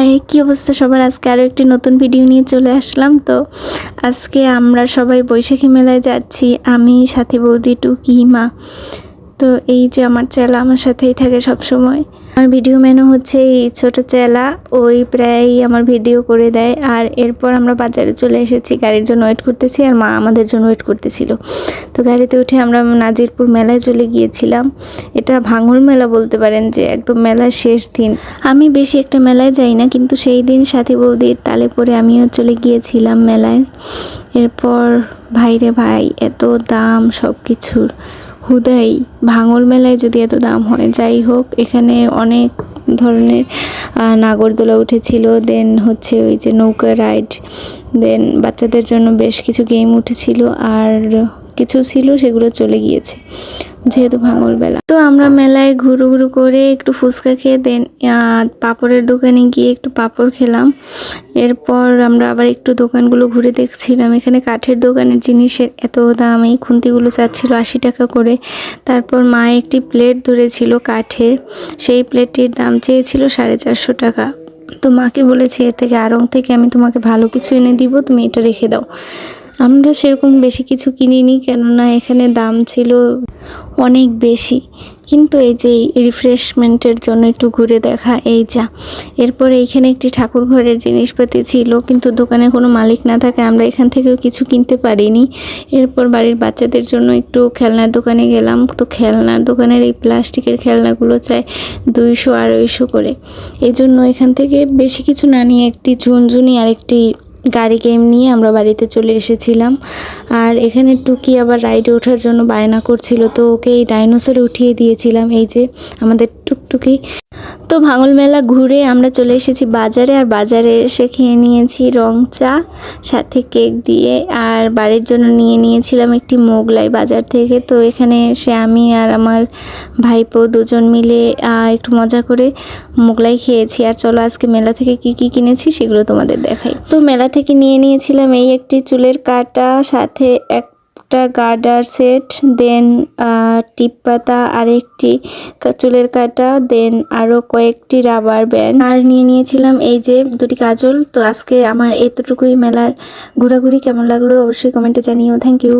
High, কি অবস্থা সবার? আজকে আরও একটি নতুন ভিডিও নিয়ে চলে আসলাম। তো আজকে আমরা সবাই বৈশাখী মেলায় যাচ্ছি, আমি, সাথে বৌদি, টুকি, মা। তো এই যে আমার চেলা আমার সাথেই থাকে সব সময় আমার ভিডিও মেনু হচ্ছে এই ছোট চেলা, ওই প্রায় আমার ভিডিও করে দেয়। আর এরপর আমরা বাজারে চলে এসেছি, গাড়ির জন্য ওয়েট করতেছি আর মা আমাদের জন্য ওয়েট করতেছিল। তো গাড়িতে উঠে আমরা নাজিরপুর মেলায় চলে গিয়েছিলাম। এটা ভাঙুর মেলা বলতে পারেন যে, একদম মেলার শেষ দিন। আমি বেশি একটা মেলায় যাই না, কিন্তু সেই দিন সাথী বৌদির তালে পরে আমিও চলে গিয়েছিলাম মেলায়। এরপর, ভাইরে ভাই, এত দাম সব কিছুর হুদাই। ভাঙল মেলায় যদি এত দাম হয়, যাই হোক, এখানে অনেক ধরনের নাগরদোলা উঠেছিল দেন হচ্ছে ওই যে নৌকা রাইড দেন বাচ্চাদের জন্য বেশ কিছু গেম উঠেছিল, আর কিছু ছিল, সেগুলো চলে গিয়েছে। যেহেতু ভাঙল বেলা। তো আমরা মেলায় ঘুরু ঘুরু করে একটু ফুচকা খেয়ে দেন পাপড়ের দোকানে গিয়ে একটু পাপড় খেলাম। এরপর আমরা আবার একটু দোকানগুলো ঘুরে দেখছিলাম। এখানে কাঠের দোকানের জিনিসের এত দাম, এই খুন্তিগুলো চাচ্ছিল আশি টাকা করে। তারপর মা একটি প্লেট ধরেছিল কাঠের সেই প্লেটটির দাম চেয়েছিল সাড়ে চারশো টাকা। তো মাকে বলেছি, এর থেকে আড়ং থেকে আমি তোমাকে ভালো কিছু এনে দিব, তুমি এটা রেখে দাও। আমরা সেরকম বেশি কিছু কিনিনি, কেননা এখানে দাম ছিল অনেক বেশি। কিন্তু এই যে রিফ্রেশমেন্টের জন্য একটু ঘুরে দেখা, এই যা। এরপর এইখানে একটি ঠাকুর ঘরের জিনিসপাতি ছিল, কিন্তু দোকানে কোনো মালিক না থাকে, আমরা এখান থেকেও কিছু কিনতে পারিনি। এরপর বাড়ির বাচ্চাদের জন্য একটু খেলনার দোকানে গেলাম। তো খেলনার দোকানের এই প্লাস্টিকের খেলনাগুলো চাই দুইশো, আড়াইশো করে। এই জন্য এখান থেকে বেশি কিছু না নিয়ে একটি ঝুনঝুনি আর একটি গাড়ি গেম নিয়ে আমরা বাড়িতে চলে এসেছিলাম। আর এখানে টুকি আবার রাইডে ওঠার জন্য বায়না করছিল, তো ওকে এই ডাইনোসরে উঠিয়ে দিয়েছিলাম। এই যে আমাদের টুকটুকি তো ভাঙল মেলা ঘুরে আমরা চলে এসেছি বাজারে, আর বাজারে এসে খেয়ে নিয়েছি রং চা, সাথে কেক দিয়ে, আর বাড়ির জন্য নিয়ে নিয়েছিলাম একটি মোগলাই বাজার থেকে। তো এখানে এসে আমি আর আমার ভাইপো দুজন মিলে একটু মজা করে মোগলাই খেয়েছি। আর চলো আজকে মেলা থেকে কি কি কিনেছি সেগুলো তোমাদের দেখাই। তো মেলা থেকে নিয়ে নিয়েছিলাম এই একটি চুলের কাটা, সাথে একটা গার্ডার সেট, দেন টিপ পাতা, আরেকটি চুলের কাটা, দেন আরও কয়েকটি রাবার ব্যান্ড। আর নিয়ে নিয়েছিলাম এই যে দুটি কাজল। তো আজকে আমার এতটুকুই মেলার ঘোরাঘুরি। কেমন লাগল অবশ্যই কমেন্টে জানিও। Thank you.